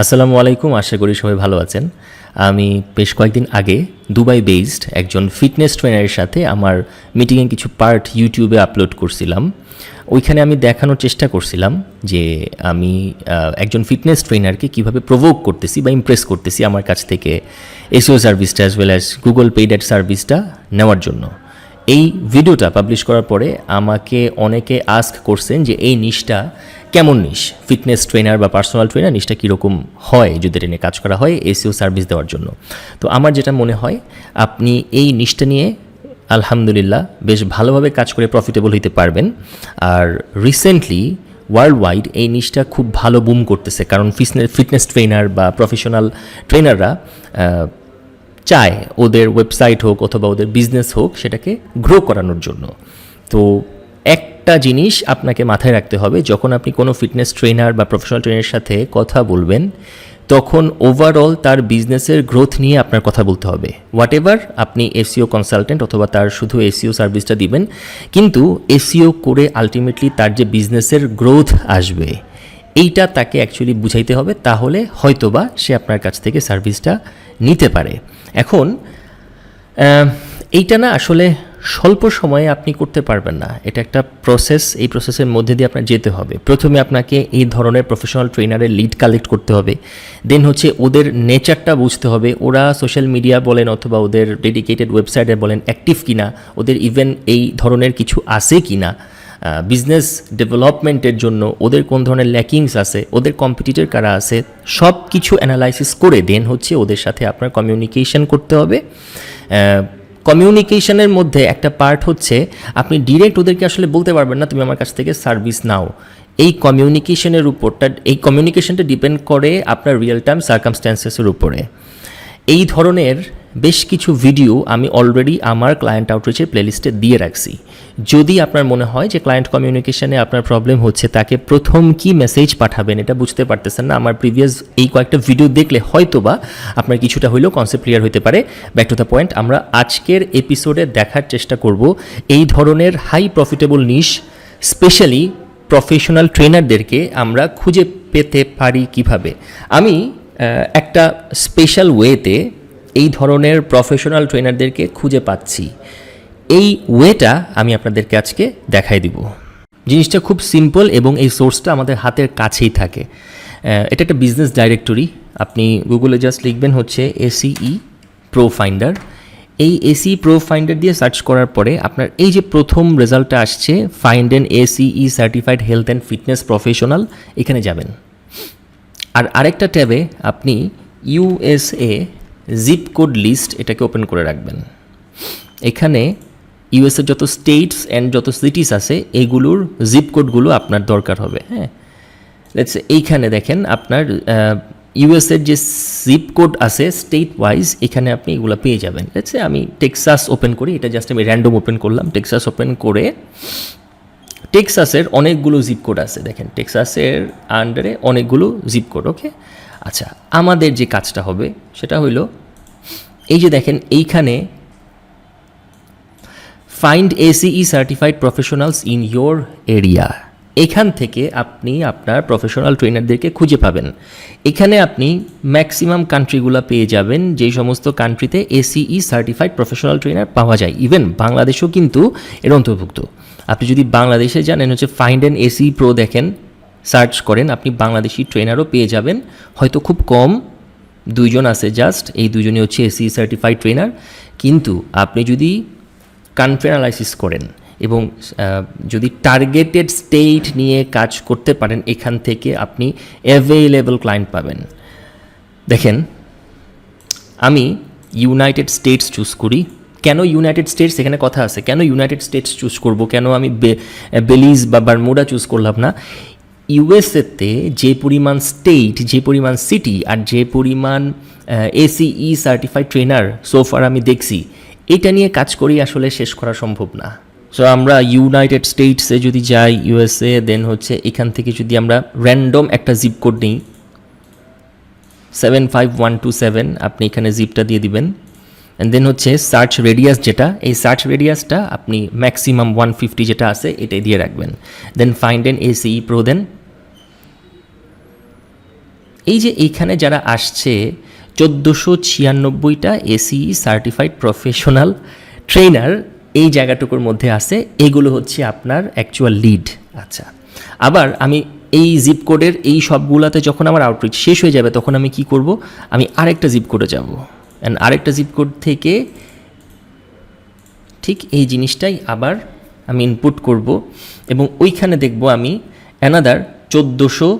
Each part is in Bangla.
আসসালামু আলাইকুম, আশা করি সবাই ভালো আছেন। আমি বেশ কয়েকদিন আগে দুবাই বেসড একজন ফিটনেস ট্রেনারের সাথে আমার মিটিংয়ে কিছু পার্ট ইউটিউবে আপলোড করছিলাম। ওইখানে আমি দেখানোর চেষ্টা করছিলাম যে আমি একজন ফিটনেস ট্রেনারকে কীভাবে প্রভোক করতেছি বা ইমপ্রেস করতেছি আমার কাছ থেকে এসিও সার্ভিসটা as well as Google paid ad সার্ভিসটা নেওয়ার জন্য। এই ভিডিওটা পাবলিশ করার পরে আমাকে অনেকে আস্ক করছেন যে, এই নিশটা কেমন নিশ ফিটনেস ট্রেনার বা পার্সোনাল ট্রেনার নিশটা কীরকম হয় যদি নিয়ে কাজ করা হয় এসিও সার্ভিস দেওয়ার জন্য? তো আমার যেটা মনে হয়, আপনি এই নিশটা নিয়ে আলহামদুলিল্লাহ বেশ ভালোভাবে কাজ করে প্রফিটেবল হইতে পারবেন। আর রিসেন্টলি ওয়ার্ল্ড ওয়াইড এই নিশটা খুব ভালো বুম করতেছে। কারণ ফিটনেস ফিটনেস ট্রেনার বা প্রফেশনাল ট্রেনাররা চায় ওদের ওয়েবসাইট হোক অথবা ওদের বিজনেস হোক সেটাকে গ্রো করানোর জন্য। তো একটা জিনিস আপনাকে মাথায় রাখতে হবে, যখন আপনি কোনো ফিটনেস ট্রেনার বা প্রফেশনাল ট্রেনারের সাথে কথা বলবেন, তখন ওভারঅল তার বিজনেসের গ্রোথ নিয়ে আপনার কথা বলতে হবে। হোয়াট এভার আপনি এসিও কনসালটেন্ট অথবা তার শুধু এসিও সার্ভিসটা দিবেন, কিন্তু এসিও করে আলটিমেটলি তার যে বিজনেসের গ্রোথ আসবে, এইটা তাকে অ্যাকচুয়ালি বুঝাইতে হবে, তাহলে হয়তোবা সে আপনার কাছ থেকে সার্ভিসটা নিতে পারে। এখন এইটা না আসলে স্বল্প সময়ে আপনি করতে পারবেন না। এটা একটা প্রসেস এই প্রসেসের মধ্যে দিয়ে আপনার যেতে হবে। প্রথমে আপনাকে এই ধরনের প্রফেশনাল ট্রেনারের লিড কালেক্ট করতে হবে। দেন হচ্ছে ওদের নেচারটা বুঝতে হবে। ওরা সোশ্যাল মিডিয়া বলেন অথবা ওদের ডেডিকেটেড ওয়েবসাইটে বলেন অ্যাক্টিভ কিনা, ওদের ইভেন এই ধরনের কিছু আছে কিনা। বিজনেস ডেভেলপমেন্টের জন্য ওদের কোন ধরনের ল্যাকিংস আছে, ওদের কম্পিটিটর কারা আছে সব কিছু অ্যানালাইসিস করে দেন হচ্ছে ওদের সাথে আপনার কমিউনিকেশন করতে হবে। কমিউনিকেশনের মধ্যে একটা পার্ট হচ্ছে, আপনি ডিরেক্ট ওদেরকে আসলে বলতে পারবেন না, তুমি আমার কাছ থেকে সার্ভিস নাও। এই কমিউনিকেশনের উপরটা, এই কমিউনিকেশনটা ডিপেন্ড করে আপনার রিয়েল টাইম সার্কামস্ট্যান্সেসের উপরে। এই ধরনের বেশ কিছু ভিডিও আমি অলরেডি আমার ক্লায়েন্ট আউটরিচের প্লেলিস্টে দিয়ে রাখছি। যদি আপনার মনে হয় যে ক্লায়েন্ট কমিউনিকেশনে আপনার প্রবলেম হচ্ছে, তাকে প্রথম কি মেসেজ পাঠাবেন এটা বুঝতে পারতেছেন না, আমার প্রিভিয়াস এই কয়েকটা ভিডিও দেখলে হয়তো বা আপনার কিছুটা হইলেও কনসেপ্ট ক্লিয়ার হতে পারে। ব্যাক টু দ্য পয়েন্ট আমরা আজকের এপিসোডে দেখার চেষ্টা করব এই ধরনের high profitable niche specially professional ট্রেনারদেরকে আমরা খুঁজে পেতে পারি কীভাবে। আমি একটা স্পেশাল ওয়েতে এই ধরনের প্রফেশনাল ট্রেনারদেরকে খুঁজে পাচ্ছি। এই ওয়েটা আমি আপনাদেরকে আজকে দেখাই দিব। জিনিসটা খুব সিম্পল এবং এই সোর্সটা আমাদের হাতের কাছেই থাকে। এটা একটা বিজনেস ডাইরেক্টরি আপনি গুগলে জাস্ট লিখবেন হচ্ছে এসিই প্রো ফাইন্ডার এই এসি প্রো ফাইন্ডার দিয়ে সার্চ করার পরে আপনার এই যে প্রথম রেজাল্টটা আসছে find an ACE certified health and fitness professional এখানে যাবেন। আর আরেকটা ট্যাবে আপনি ইউএসএ জিপ কোড লিস্ট এটাকে ওপেন করে রাখবেন। এখানে ইউএসএর যত স্টেটস অ্যান্ড যত সিটিস আছে এইগুলোর জিপ কোডগুলো আপনার দরকার হবে হ্যাঁ? লেটস এইখানে দেখেন আপনার ইউএসএর যে জিপ কোড আছে স্টেট ওয়াইজ এখানে আপনি এগুলো পেয়ে যাবেন। লেটস আমি টেক্সাস ওপেন করি, এটা জাস্ট আমি র্যান্ডম ওপেন করলাম। টেক্সাস ওপেন করে টেক্সাসের অনেকগুলো জিপ কোড আছে, দেখেন। টেক্সাসের আন্ডারে অনেকগুলো জিপ কোড ওকে আচ্ছা আমাদের যে কাজটা হবে সেটা হইল, এই যে দেখেন এইখানে find ACE certified professionals in your area এখান থেকে আপনি আপনার প্রফেশনাল ট্রেনারদেরকে খুঁজে পাবেন। এখানে আপনি ম্যাক্সিমাম কান্ট্রিগুলো পেয়ে যাবেন, যেই সমস্ত কান্ট্রিতে এসিই সার্টিফাইড প্রফেশনাল ট্রেনার পাওয়া যায়। ইভেন বাংলাদেশেও কিন্তু এর অন্তর্ভুক্ত। আপনি যদি বাংলাদেশে জানেন হচ্ছে ফাইন্ড অ্যান্ড এসি প্রো দেখেন সার্চ করেন, আপনি বাংলাদেশি ট্রেনারও পেয়ে যাবেন। হয়তো খুব কম, দুইজন আছে জাস্ট এই দুজনই হচ্ছে এসি সার্টিফাইড ট্রেনার কিন্তু আপনি যদি কান্ট্রি অ্যানালাইসিস করেন এবং যদি টার্গেটেড স্টেট নিয়ে কাজ করতে পারেন, এখান থেকে আপনি অ্যাভেলেবল ক্লায়েন্ট পাবেন। দেখেন, আমি ইউনাইটেড স্টেটস চুজ করি। কেন ইউনাইটেড স্টেটস এখানে কথা আছে। কেন ইউনাইটেড স্টেটস চুজ করব? কেন আমি বেলিজ বা বারমুডা চুজ করলাম না? ইউএসএতে যে পরিমাণ স্টেট যে পরিমাণ সিটি আর যে পরিমাণ এসিই সার্টিফাইড ট্রেনার সোফার আমি দেখছি, এটা নিয়ে কাজ করেই আসলে শেষ করা সম্ভব না। সো আমরা ইউনাইটেড স্টেটসে যদি যাই ইউএসএ দেন হচ্ছে এখান থেকে যদি আমরা র্যান্ডম একটা জিপ কোড নিই seven five one two seven আপনি এখানে জিপটা দিয়ে দিবেন। অ্যান্ড দেন হচ্ছে সার্চ রেডিয়াস যেটা, এই সার্চ রেডিয়াসটা আপনি ম্যাক্সিমাম ওয়ান ফিফটি যেটা আছে, এটাই দিয়ে রাখবেন। Then find an ACE pro then এই যে এইখানে যারা আসছে, চোদ্দোশো ছিয়ানব্বইটা এসিই সার্টিফাইড প্রফেশনাল ট্রেনার এই জায়গাটুকুর মধ্যে আছে, এগুলো হচ্ছে আপনার অ্যাকচুয়াল লিড আচ্ছা আবার আমি এই জিপ কোডের এই সবগুলাতে যখন আমার আউটরিচ শেষ হয়ে যাবে, তখন আমি কি করব? আমি আরেকটা জিপ কোডে যাব। অ্যান্ড আরেকটা জিপ কোড থেকে ঠিক এই জিনিসটাই আবার আমি ইনপুট করব এবং ওইখানে দেখব আমি অ্যানাদার চোদ্দোশো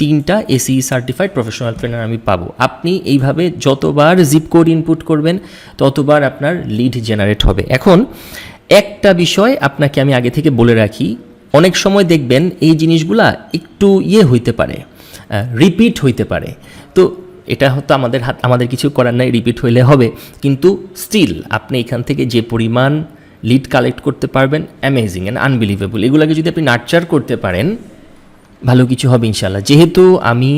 তিনটা এসি সার্টিফাইড প্রফেশনাল ট্রেনার আমি পাবো। আপনি এইভাবে যতবার জিপ কোড ইনপুট করবেন, ততবার আপনার লিড জেনারেট হবে। এখন একটা বিষয় আপনাকে আমি আগে থেকে বলে রাখি, অনেক সময় দেখবেন এই জিনিসগুলা একটু ইয়ে হইতে পারে রিপিট হইতে পারে। তো এটা হয়তো আমাদের হাত আমাদের কিছু করার নাই রিপিট হইলে হবে। কিন্তু স্টিল আপনি এখান থেকে যে পরিমাণ লিড কালেক্ট করতে পারবেন অ্যামেজিং অ্যান্ড আনবিলিভেবল এগুলোকে যদি আপনি নার্চার করতে পারেন, ভালো কিছু হবে ইনশাল্লাহ যেহেতু আমি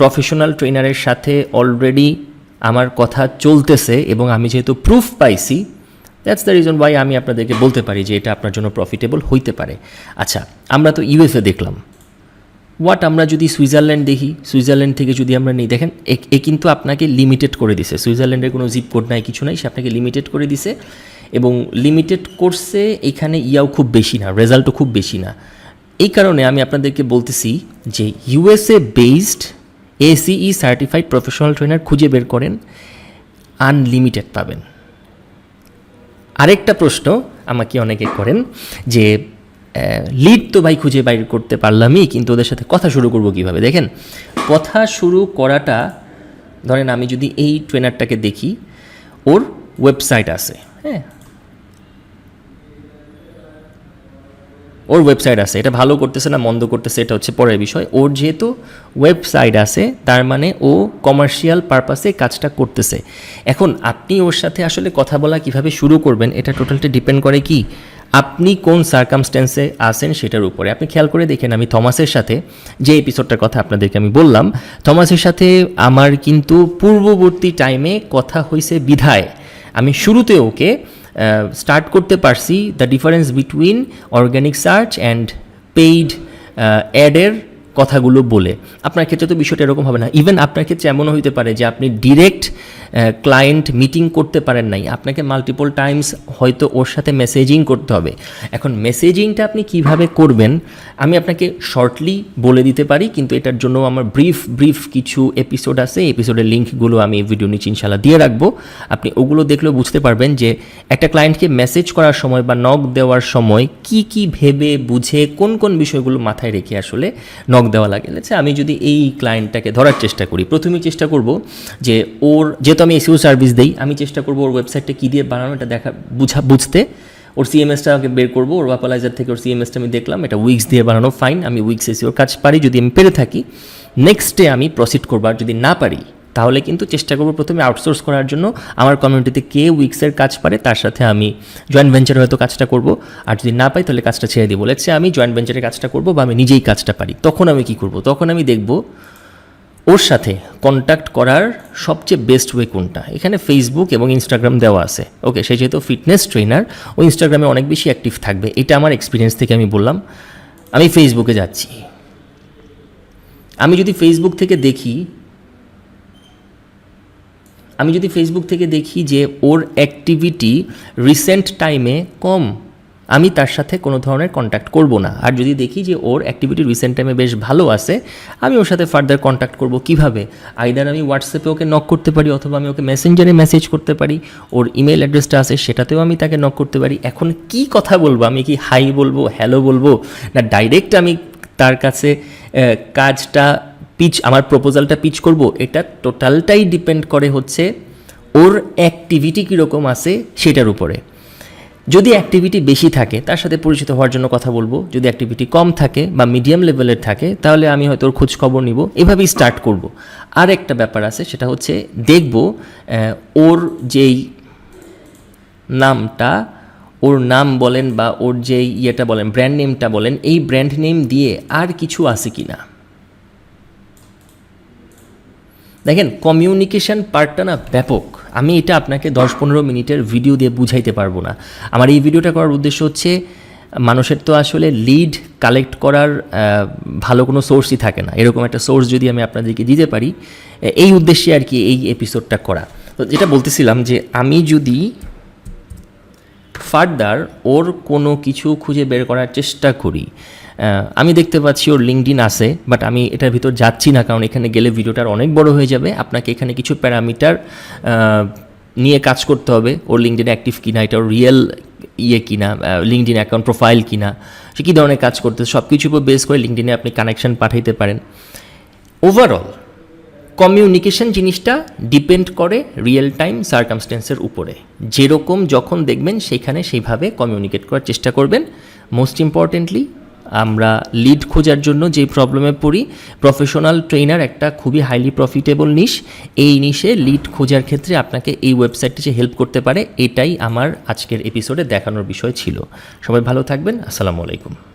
প্রফেশনাল ট্রেনারের সাথে অলরেডি আমার কথা চলতেছে এবং আমি যেহেতু প্রুফ পাইছি দ্যাটস দ্য রিজন ওয়াই আমি আপনাদেরকে বলতে পারি যে এটা আপনার জন্য প্রফিটেবল হইতে পারে। আচ্ছা আমরা তো ইউএসএ দেখলাম। হোয়াট আমরা যদি সুইজারল্যান্ড দেখি সুইজারল্যান্ড থেকে যদি আমরা নিই, দেখেন, এ- কিন্তু আপনাকে লিমিটেড করে দিছে। সুইজারল্যান্ডের কোনো জিপ কোড নাই, কিছু নাই, সে আপনাকে লিমিটেড করে দিছে। এবং লিমিটেড কোর্সে এখানে ইয়াও খুব বেশি না রেজাল্টও খুব বেশি না। এই কারণে আমি আপনাদেরকে বলতেছি যে USA based ACE certified professional trainer খুঁজে বের করেন আনলিমিটেড পাবেন। আরেকটা প্রশ্ন আমাকে অনেকে করেন যে লিড তো ভাই খুঁজে বাইর করতে পারলামই, কিন্তু ওদের সাথে কথা শুরু করব কীভাবে? দেখেন, কথা শুরু করাটা, ধরেন আমি যদি এই ট্রেনারটাকে দেখি, ওর ওয়েবসাইট আছে হ্যাঁ? ওর ওয়েবসাইট আছে, এটা ভালো করতেছে না, মন্দ করতেছে, এটা হচ্ছে পরের বিষয়। ওর যেহেতু ওয়েবসাইট আছে, তার মানে ও কমার্শিয়াল পারপাসে কাজটা করতেছে। এখন আপনি ওর সাথে আসলে কথা বলা কীভাবে শুরু করবেন, এটা টোটালটা ডিপেন্ড করে কি? আপনি কোন সার্কামস্ট্যান্সে আসেন সেটার উপরে। আপনি খেয়াল করে দেখেন আমি থমাসের সাথে যে এপিসোডটার কথা আপনাদেরকে আমি বললাম, থমাসের সাথে আমার কিন্তু পূর্ববর্তী টাইমে কথা হয়েছে বিধায়। আমি শুরুতে ওকে স্টার্ট করতে পারছি the difference between organic search and paid অ্যাডের কথাগুলো বলে। আপনার ক্ষেত্রে তো বিষয়টা এরকম হবে না। ইভেন আপনার ক্ষেত্রে এমনও হইতে পারে যে আপনি ডিরেক্ট ক্লায়েন্ট মিটিং করতে পারেন নাই। আপনাকে মাল্টিপল টাইমস হয়তো ওর সাথে মেসেজিং করতে হবে। এখন মেসেজিংটা আপনি কীভাবে করবেন, আমি আপনাকে শর্টলি বলে দিতে পারি, কিন্তু এটার জন্য আমার ব্রিফ ব্রিফ কিছু এপিসোড আছে। এপিসোডের লিঙ্কগুলো আমি ভিডিও নিচে ইনশাল্লাহ দিয়ে রাখব। আপনি ওগুলো দেখলেও বুঝতে পারবেন যে একটা ক্লায়েন্টকে মেসেজ করার সময় বা নক দেওয়ার সময় কি কি ভেবে, বুঝে, কোন কোন বিষয়গুলো মাথায় রেখে আসলে নক দেওয়া লাগে। আমি যদি এই ক্লায়েন্টটাকে ধরার চেষ্টা করি, প্রথমেই চেষ্টা করব যে ওর যেহেতু আমি এসিও সার্ভিস দেই। আমি চেষ্টা করব ওর ওয়েবসাইটটা কী দিয়ে বানানো, এটা দেখা, বুঝা, বুঝতে। ওর সিএমএসটা আমাকে বের করব, ওর ওয়াপালাইজার থেকে ওর সিএমএসটা আমি দেখলাম, এটা উইক্স দিয়ে বানানো ফাইন আমি উইক্স এসিওর কাজ পারি, যদি আমি পেরে থাকি। নেক্সট ডে আমি প্রসিড করব, আর যদি না পারি, তাহলে কিন্তু চেষ্টা করব প্রথমে আউটসোর্স করার জন্য। আমার কমিউনিটিতে কে উইক্সের কাজ পারে, তার সাথে আমি জয়েন্ট ভেঞ্চারে হয়তো কাজটা করব। আর যদি না পাই, তাহলে কাজটা ছেড়ে দিব। বলেছে আমি জয়েন্ট ভেঞ্চারে কাজটা করব বা আমি নিজেই কাজটা পারি। তখন আমি কি করব? তখন আমি দেখব ওর সাথে কন্ট্যাক্ট করার সবচেয়ে বেস্ট ওয়ে কোনটা? এখানে ফেসবুক এবং ইনস্টাগ্রাম দেওয়া আছে। ওকে সে যেহেতু ফিটনেস ট্রেনার ও ইনস্টাগ্রামে অনেক বেশি অ্যাক্টিভ থাকবে। এটা আমার এক্সপিরিয়েন্স থেকে আমি বললাম। আমি ফেসবুকে যাচ্ছি। আমি যদি ফেসবুক থেকে দেখি, আমি যদি ফেসবুক থেকে দেখি যে ওর অ্যাক্টিভিটি রিসেন্ট টাইমে কম আমি তার সাথে কোনো ধরনের কন্ট্যাক্ট করব না। আর যদি দেখি যে ওর অ্যাক্টিভিটি রিসেন্ট টাইমে বেশ ভালো আছে, আমি ওর সাথে ফার্দার কন্ট্যাক্ট করব কীভাবে? আইদার আমি হোয়াটসঅ্যাপে ওকে নক করতে পারি, অথবা আমি ওকে মেসেঞ্জারে মেসেজ করতে পারি, ওর ইমেল অ্যাড্রেসটা আছে সেটাতেও আমি তাকে নক করতে পারি। এখন কি কথা বলব? আমি কি হাই বলব হ্যালো বলব? না ডাইরেক্ট আমি তার কাছে কাজটা পিচ আমার প্রপোজালটা পিচ করব? এটা টোটালটাই ডিপেন্ড করে হচ্ছে ওর অ্যাক্টিভিটি কীরকম আছে সেটার উপরে। যদি অ্যাক্টিভিটি বেশি থাকে, তার সাথে পরিচিত হওয়ার জন্য কথা বলব। যদি অ্যাক্টিভিটি কম থাকে বা মিডিয়াম লেভেলের থাকে, তাহলে আমি হয়তো ওর খোঁজ খবর নিব। এভাবেই স্টার্ট করব। আর একটা ব্যাপার আছে, সেটা হচ্ছে দেখব ওর যেই নামটা, ওর নাম বলেন বা ওর যে ইয়েটা বলেন ব্র্যান্ড নেমটা বলেন, এই ব্র্যান্ড নেম দিয়ে আর কিছু আছে কি না দেখেন কমিউনিকেশন পার্টটা না ব্যাপক। আমি এটা আপনাকে দশ পনেরো মিনিটের ভিডিও দিয়ে বুঝাইতে পারব না। আমার এই ভিডিওটা করার উদ্দেশ্য হচ্ছে, মানুষের তো আসলে লিড কালেক্ট করার ভালো কোনো সোর্সই থাকে না। এরকম একটা সোর্স যদি আমি আপনাদেরকে দিতে পারি এই উদ্দেশ্যে আর কি এই এপিসোডটা করা। তো যেটা বলতেছিলাম যে, আমি যদি ফার্দার ওর কোনো কিছু খুঁজে বের করার চেষ্টা করি আমি দেখতে পাচ্ছি ওর লিঙ্কডিন আছে বাট আমি এটার ভিতর যাচ্ছি না, কারণ এখানে গেলে ভিডিওটার অনেক বড় হয়ে যাবে। আপনাকে এখানে কিছু প্যারামিটার নিয়ে কাজ করতে হবে, ওর লিঙ্কডিন অ্যাক্টিভ কিনা, এটা ওর রিয়েল ইয়ে কিনা লিঙ্কডিন অ্যাকাউন্ট প্রোফাইল কিনা, সে কী ধরনের কাজ করতে সব কিছুর উপর বেস করে লিঙ্কডিনে আপনি কানেকশন পাঠাইতে পারেন। ওভারঅল কমিউনিকেশন জিনিসটা ডিপেন্ড করে রিয়েল টাইম সার্কামস্টেন্সের উপরে। যেরকম যখন দেখবেন, সেখানে সেইভাবে কমিউনিকেট করার চেষ্টা করবেন। মোস্ট ইম্পর্টেন্টলি আমরা লিড খোঁজার জন্য যে প্রবলেমে পড়ি প্রফেশনাল ট্রেনার একটা খুবই হাইলি প্রফিটেবল নিস এই নিশে লিড খোঁজার ক্ষেত্রে আপনাকে এই ওয়েবসাইটটি যে হেল্প করতে পারে, এটাই আমার আজকের এপিসোডে দেখানোর বিষয় ছিল। সবাই ভালো থাকবেন, আসসালামু আলাইকুম।